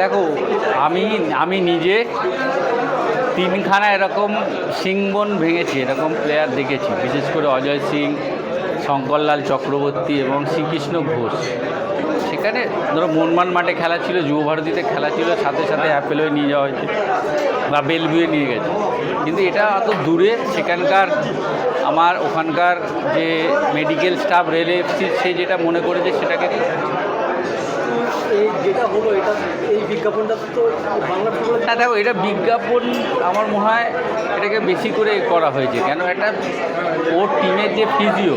দেখো, আমি আমি নিজে তিনখানা এরকম সিংবন ভেঙেছি, এরকম প্লেয়ার দেখেছি। বিশেষ করে অজয় সিং, শঙ্করলাল চক্রবর্তী এবং শ্রীকৃষ্ণ ঘোষ। সেখানে ধরো মনমান মাঠে খেলা ছিল, যুব ভারতীতে খেলা ছিল, সাথে সাথে অ্যাপেলয়ে নিয়ে যাওয়া হয়েছে বা বেলভিউয়ে নিয়ে গেছে। কিন্তু এটা অত দূরে সেখানকার আমার ওখানকার যে মেডিকেল স্টাফ রেল এফসি সে যেটা মনে করেছে সেটাকে যেটা হলো, এটা এই বিজ্ঞাপনটা তো বাংলা দেখো, এটা বিজ্ঞাপন আমার মনে হয় এটাকে বেশি করে করা হয়েছে। কেন একটা ওর টিমের যে ফিজিও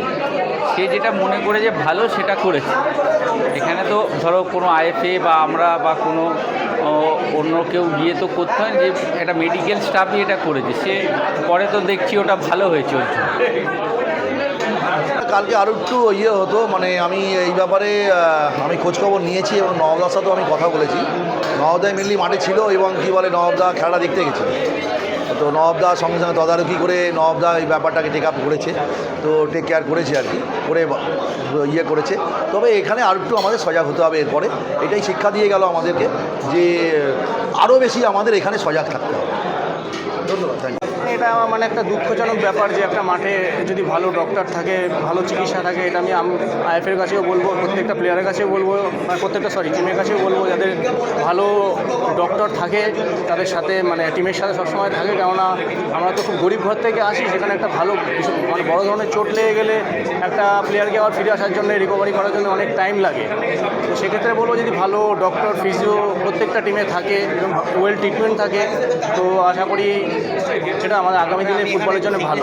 সে যেটা মনে করে যে ভালো, সেটা করেছে। এখানে তো ধরো কোনো আইএফএ বা আমরা বা কোনো অন্য কেউ গিয়ে তো করতে হয় যে একটা মেডিকেল স্টাফই এটা করেছে। সে পরে তো দেখছি ওটা ভালো হয়েছে ওর জন্য। কালকে আরও একটু ইয়ে হতো মানে আমি এই ব্যাপারে আমি খোঁজখবর নিয়েছি এবং নবদার সাথেও আমি কথা বলেছি। নবদায় মেনলি মাঠে ছিল এবং কী বলে নবদা খেলাটা দেখতে গেছিল। তো নবদা সঙ্গে সঙ্গে তদারকি করে নবদা এই ব্যাপারটাকে টেক আপ করেছে। তো টেক কেয়ার করেছে আর কি, করে ইয়ে করেছে। তবে এখানে আর একটু আমাদের সজাগ হতে হবে এরপরে। এটাই শিক্ষা দিয়ে গেল আমাদেরকে যে আরও বেশি আমাদের এখানে সজাগ থাকতে হবে। ধন্যবাদ থ্যাংক এটা আমার মানে একটা দুঃখজনক ব্যাপার যে একটা মাঠে যদি ভালো ডক্টর থাকে, ভালো চিকিৎসা থাকে, এটা আমি আইএফের কাছেও বলব, প্রত্যেকটা প্লেয়ারের কাছেও বলব আর প্রত্যেকটা সরি টিমের কাছেও বলব, যাদের ভালো ডক্টর থাকে, তাদের সাথে মানে টিমের সাথে সবসময় থাকে, কেননা আমরা তো খুব গরিব ঘর থেকে আসি, সেখানে একটা ভালো মানে বড় ধরনের চোট লেগে গেলে একটা প্লেয়ারকে আবার ফিরে আসার জন্য রিকভারি করার জন্য অনেক টাইম লাগে। তো সেক্ষেত্রে বলব যদি ভালো ডক্টর ফিজিও প্রত্যেকটা টিমে থাকে, এবং ওয়েল ট্রিটমেন্ট থাকে, তো আশা করি সেটা আমাদের আগামী দিনে ফুটবলের জন্য ভালো।